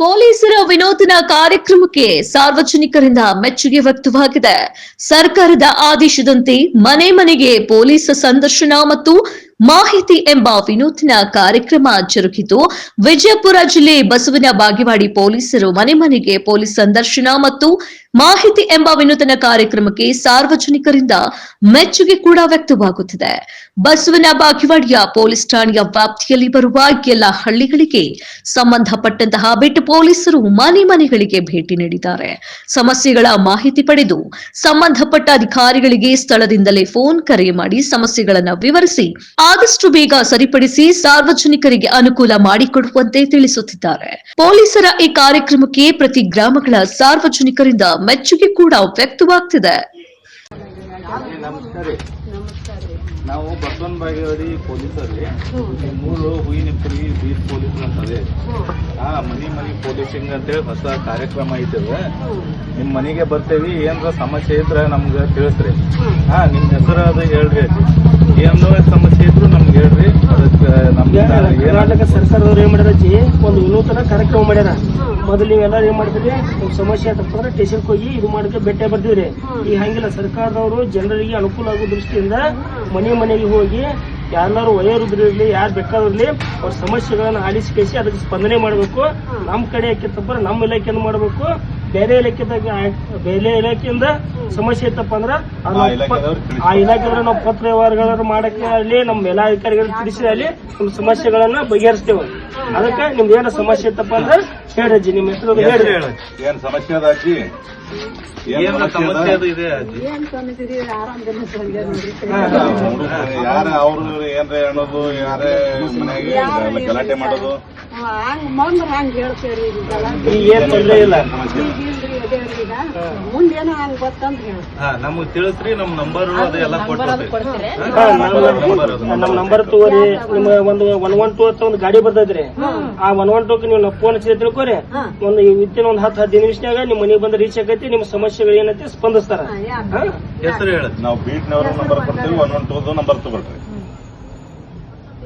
ಪೊಲೀಸರ ವಿನೂತನ ಕಾರ್ಯಕ್ರಮಕ್ಕೆ ಸಾರ್ವಜನಿಕರಿಂದ ಮೆಚ್ಚುಗೆ ವ್ಯಕ್ತವಾಗಿದೆ. ಸರ್ಕಾರದ ಆದೇಶದಂತೆ ಮನೆ ಮನೆಗೆ ಪೊಲೀಸ್ ಸಂದರ್ಶನ ಮತ್ತು ಮಾಹಿತಿ ಎಂಬ ವಿನೂತನ ಕಾರ್ಯಕ್ರಮ ಜರುಗಿತು. ವಿಜಯಪುರ ಜಿಲ್ಲೆ ಬಸವನ ಬಾಗಿವಾಡಿ ಪೊಲೀಸರು ಮನೆ ಮನೆಗೆ ಪೊಲೀಸ್ ಸಂದರ್ಶನ ಮತ್ತು ಮಾಹಿತಿ ಎಂಬ ವಿನೂತನ ಕಾರ್ಯಕ್ರಮಕ್ಕೆ ಸಾರ್ವಜನಿಕರಿಂದ ಮೆಚ್ಚುಗೆ ಕೂಡ ವ್ಯಕ್ತವಾಗುತ್ತಿದೆ. ಬಸವನ ಬಾಗಿವಾಡಿಯ ಪೊಲೀಸ್ ಠಾಣೆಯ ವ್ಯಾಪ್ತಿಯಲ್ಲಿ ಬರುವ ಎಲ್ಲ ಹಳ್ಳಿಗಳಿಗೆ ಸಂಬಂಧಪಟ್ಟಂತಹ ಬಿಟ್ಟು ಪೊಲೀಸರು ಮನೆ ಮನೆಗಳಿಗೆ ಭೇಟಿ ನೀಡಿದ್ದಾರೆ. ಸಮಸ್ಯೆಗಳ ಮಾಹಿತಿ ಪಡೆದು ಸಂಬಂಧಪಟ್ಟ ಅಧಿಕಾರಿಗಳಿಗೆ ಸ್ಥಳದಿಂದಲೇ ಫೋನ್ ಕರೆ ಮಾಡಿ ಸಮಸ್ಯೆಗಳನ್ನು ವಿವರಿಸಿ ಆದಷ್ಟು ಬೇಗ ಸರಿಪಡಿಸಿ ಸಾರ್ವಜನಿಕರಿಗೆ ಅನುಕೂಲ ಮಾಡಿಕೊಡುವಂತೆ ತಿಳಿಸುತ್ತಿದ್ದಾರೆ. ಪೊಲೀಸರ ಈ ಕಾರ್ಯಕ್ರಮಕ್ಕೆ ಪ್ರತಿ ಗ್ರಾಮಗಳ ಸಾರ್ವಜನಿಕರಿಂದ ಮೆಚ್ಚುಗೆ ಕೂಡ ವ್ಯಕ್ತವಾಗ್ತಿದೆ. ನಮಸ್ಕಾರ ರೀ. ನಾವು ಬಸವನ್ ಬಾಗೇವಾಡಿ ಪೊಲೀಸರಿ ಮೂರು ಹೂವಿನಪುರಿ ಬೀಚ್ ಪೊಲೀಸ್ ಅಂತದೆ ಹಾ ಮನಿ ಮನಿ ಪೊಲೀಸಿಂಗ್ ಅಂತೇಳಿ ಹೊಸ ಕಾರ್ಯಕ್ರಮ ಇದ್ದೇವೆ ನಿಮ್ಮ ಮನೆಗೆ ಬರ್ತೇವಿ ಏನ್ರ ಸಮಸ್ಯೆ ಇದ್ರೆ ನಮ್ಗೆ ತಿಳಿಸ್ರಿ. ಹಾ ನಿಮ್ ಹೆಸರು ಅದು ಹೇಳ್ರಿ. ಏನೋ ಸಮಸ್ಯೆ ಇದ್ರು ನಮ್ಗೆ ಹೇಳ್ರಿ. ಅದಕ್ಕೆ ನಮ್ಗೆ ಕರ್ನಾಟಕ ಸರ್ಕಾರದವ್ರು ಏನ್ ಮಾಡ್ಯಾರ ಒಂದು ವಿನೂತನ ಕಾರ್ಯಕ್ರಮ ಮಾಡ್ಯಾರ. ಮೊದಲು ಎಲ್ಲ ಏನ್ ಮಾಡ್ತೀರಿ ನಿಮ್ ಸಮಸ್ಯೆ ಆತಪ್ಪ ಅಂದ್ರೆ ಸ್ಟೇಷನ್ಗೆ ಹೋಗಿ ಇದು ಮಾಡಕ್ಕೆ ಭೇಟಿ ಬರ್ತೀವ್ರಿ ಈಗ ಹಂಗಿಲ್ಲ ಸರ್ಕಾರದವರು ಜನರಿಗೆ ಅನುಕೂಲ ಆಗೋ ದೃಷ್ಟಿಯಿಂದ ಮನೆ ಮನೆಗೆ ಹೋಗಿ ಯಾರು ಇರಲಿ ಯಾರು ಬೇಕಾದಿರ್ಲಿ ಅವ್ರ ಸಮಸ್ಯೆಗಳನ್ನು ಆಲಿಸಿ ಕೇಸಿ ಅದಕ್ಕೆ ಸ್ಪಂದನೆ ಮಾಡಬೇಕು. ನಮ್ಮ ಕಡೆ ಯಾಕಿತ್ತಪ್ಪ ಅಂದ್ರೆ ನಮ್ಮ ಇಲಾಖೆಯನ್ನು ಮಾಡಬೇಕು. ಬೇರೆ ಇಲಾಖೆದಾಗ ಬೇರೆ ಇಲಾಖೆಯಿಂದ ಸಮಸ್ಯೆ ಇತ್ತಪ್ಪ ಅಂದ್ರೆ ಅದು ಆ ಇಲಾಖೆದವ್ರು ನಾವು ಪತ್ರ ವ್ಯವಹಾರಗಳನ್ನು ಮಾಡಕ್ಕೆ ಅಲ್ಲಿ ನಮ್ಮ ಎಲ್ಲಾ ಅಧಿಕಾರಿಗಳು ತಿಳಿಸಿ ಅಲ್ಲಿ ನಮ್ಮ ಸಮಸ್ಯೆಗಳನ್ನ ಬಗೆಹರಿಸ್ತೇವೆ. ಅದಕ್ಕೆ ನಿಮ್ದು ಏನೋ ಸಮಸ್ಯೆ ಇತ್ತಪ್ಪ ಅಂದ್ರೆ ಹೇಳ್ರಿ ನಿಮ್ಮ ಹೆಸರು ಹೇಳಿ. ಏನ್ ಸಮಸ್ಯೆ ಅದ ಅಜ್ಜಿ? ಏನ್ ಸಮಸ್ಯೆ ಅದು? ಇದೆ ಅಜ್ಜಿ? ಯಾರ ಅವ್ರು ಏನ್ರ ಅನ್ನೋದು ಯಾರೇ ಮನ್ಯಾಗ ಗಲಾಟೆ ಮಾಡೋದು? ಹಂಗ ಮೊದ್ಲು ಹಂಗ ಹೇಳ್ತೇವ್ರಿ ಈಗೆಲ್ಲ ಈಗ ಏನ್ ತೊಂದ್ರೆ ಇಲ್ಲ. ಸಮಸ್ಯೆ ಇಲ್ರಿ ಅದೇವ್ರೀಗ ಮುಂದೇನೋ ಹಂಗ ಗೊತ್ತಂತ ಹೇಳಿ. ಹಾ ನಮಗ್ ತಿಳಿಸ್ರಿ ನಮ್ ನಂಬರ್ ಅದು ಎಲ್ಲ ಕೊಡ್ತೀವಿ ಹಾ, ನಮ್ಮ ನಮ್ಮ ನಂಬರ್ ತಗೋರಿ ನಿಮ್ಮ ಒಂದು ಒನ್ ಒನ್ ಟೂ ಅಂತ ಒಂದು ಗಾಡಿ ಬರ್ತೈತ್ರಿ. ಆ ಒನ್ ಒನ್ ಟೂಕ್ ನೀವು ಫೋನ್ ಹಚ್ಚಿ ತಿಳ್ಕೊರಿ. ಒಂದು ಇತ್ತಿನ ಒಂದ್ ಹತ್ತು ಹದಿನೈದು ನಿಮಿಷನಾಗ ನಿಮ್ಮ ಮನೆಗೆ ಬಂದ್ ರೀಚ್ ಆಗೈತಿ ನಿಮ್ಮ ಸಮಸ್ಯೆಗಳು ಏನೈತಿ ಸ್ಪಂದಿಸ್ತಾರ. ಹಾ? ಹೆಸರು ಹೇಳ. ನಾವು ಬೀಟ್ನವ್ರ ನಂಬರ್ ಕೊಡ್ತೀವಿ ಒನ್ ಒನ್ ಟೂ ನಂಬರ್ ತಗೊಳ್ರಿ.